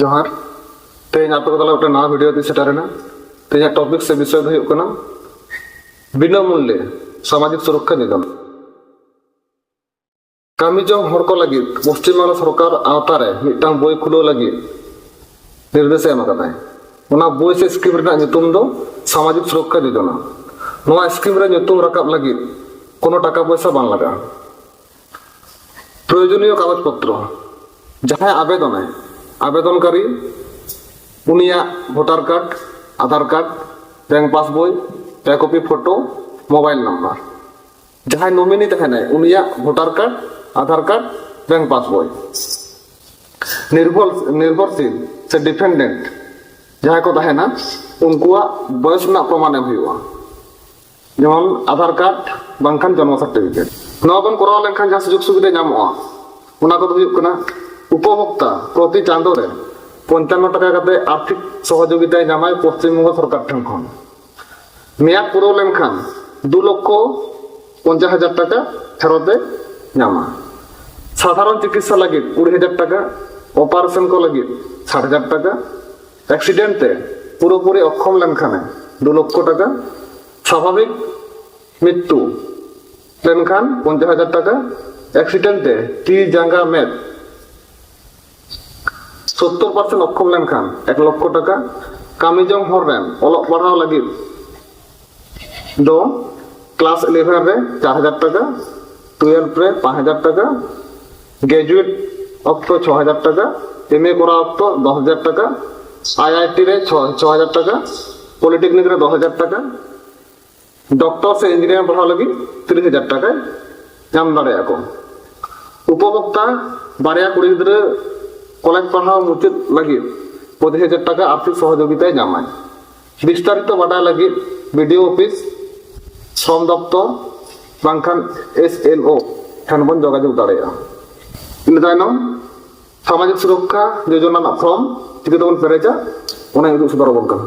ᱡᱚᱦᱟᱨ ᱛᱮᱦᱮᱧ ᱟᱯᱮ ᱠᱚ ᱛᱟᱞᱟ ᱢᱤᱫᱴᱟᱝ ᱱᱟᱣᱟ ᱵᱷᱤᱰᱤᱭᱳ ᱛᱮ ᱥᱮᱴᱮᱨ ᱮᱱᱟ ᱛᱮᱦᱮᱧᱟᱜ ᱴᱚᱯᱤᱠ ᱥᱮ ᱵᱤᱥᱚᱭ ᱫᱚ ᱦᱩᱭᱩᱜ ᱠᱟᱱᱟ ᱵᱤᱱᱟᱢᱩᱞᱞᱮ ᱥᱟᱢᱟᱡᱤᱠ ᱥᱩᱨᱚᱠᱠᱷᱟ ᱱᱤᱜᱚᱢ ᱠᱟᱹᱢᱤ ᱡᱚᱝ ᱦᱚᱲ ᱠᱚ ᱞᱟᱹᱜᱤᱫ ᱯᱚᱥᱪᱤᱢ ᱵᱟᱝᱞᱟ ᱥᱚᱨᱠᱟᱨ ᱟᱣᱛᱟ ᱨᱮ ᱢᱤᱫᱴᱟᱝ ᱵᱳᱭ ᱠᱷᱩᱞᱟᱹᱣ ᱞᱟᱹᱜᱤᱫ ᱱᱤᱨᱫᱮᱥ ᱮᱢ ᱟᱠᱟᱫᱟᱭ ᱚᱱᱟ ᱵᱳᱭ ᱥᱮ ᱥᱠᱤᱢ ᱨᱮᱱᱟᱜ ᱧᱩᱛᱩᱢ ᱫᱚ ᱥᱟᱢᱟᱡᱤᱠ ᱥᱩᱨᱚᱠᱠᱷᱟ ᱡᱳᱡᱚᱱᱟ ᱱᱚᱣᱟ ᱥᱠᱤᱢ ᱨᱮ ᱧᱩᱛᱩᱢ ᱨᱟᱠᱟᱵ ᱞᱟᱹᱜᱤᱫ কোনো টাকা পয়সা বাং লাগায় প্রয়োজনীয় কাগজপত্র যাহা আবেদনে আবেদনকারী, Punia voter card, Aadhaar card, bank passbook এক কপি ফটো, মোবাইল নাম্বার। যাহাই নমিনি তাহে নাই উনিয়া voter card, Aadhaar card, bank passbook. নির্ভর, নির্ভরশীল, সে ডিপেন্ডেন্ট। যাহাই কো তাহে না, উনকুয়া বয়স না প্রমাণে হইয়া যেমন আধার কার্ড, বাংখান জন্ম সার্টিফিকেট নবন করাও লেনখান যা সুযোগ সুবিধা নামা ᱚᱱᱟ ᱠᱚᱫᱚ ᱦᱩᱭᱩᱜ ᱠᱟᱱᱟ উপভোক্তা প্রতি চাঁদরে পঞ্চান্ন টাকা কাতে আর্থিক সহযোগিতায় জামায় পশ্চিমবঙ্গ সরকার ঠেন মেয়াদ পুরো লেনখান দু লক্ষ পঞ্চাশ হাজার টাকা ফেরতে জামা সাধারণ চিকিৎসা লাগে কুড়ি হাজার টাকা, অপারেশন কো লাগে ষাট হাজার টাকা। অ্যাক্সিডেন্টে পুরোপুরি অক্ষম লেনখানে দু লক্ষ টাকা। স্বাভাবিক মৃত্যু লেনখান পঞ্চাশ হাজার টাকা। অ্যাক্সিডেন্টে টি জাঙ্গা মেদ সত্তর পার্সেন্ট অক্ষম লেন খান, এক লক্ষ টাকা। কামিজম হরনেন অল পাঠাও লাগিল দ ক্লাস ইলেভেন রে চার হাজার টাকা টুয়েলভ রে পাঁচ হাজার টাকা গ্রাজুয়েট অক্ত ছ হাজার টাকা এম এ করা অক্ত দশ হাজার টাকা আইআইটি রে ছ হাজার টাকা পলিটেকনিক রে দশ হাজার টাকা ডক্টর সে ইঞ্জিনিয়ার পড়া লাগি তিরিশ হাজার টাকায় নাম দাঁড়ায় এখন উপভোক্তা বাড়িয়া কুড়ি গিদ্রে কলেজপাড়া মুচিত লাগি পঁচিশ হাজার টাকা আর্থিক সহযোগিতায় জানায় বিস্তারিত বাড়ায় লাগি বিডিও অফিস শ্রম দপ্তর বাংখান এস এল ও ঠানবন যোগাযোগ দাঁড়ায় ᱤᱱᱟᱹ ᱛᱟᱭᱱᱚᱢ ᱥᱟᱢᱟᱡᱤᱠ ᱥᱩᱨᱚᱠᱠᱷᱟ ᱡᱳᱡᱚᱱᱟ ᱨᱮᱱᱟᱜ ᱯᱷᱨᱚᱢ ᱪᱤᱠᱟᱹ ᱛᱮᱵᱚᱱ ᱯᱮᱨᱮᱡᱟ ᱚᱱᱟ ᱩᱫᱩᱜ ᱥᱚᱫᱚᱨ ᱟᱵᱚᱱ ᱠᱟᱱᱟ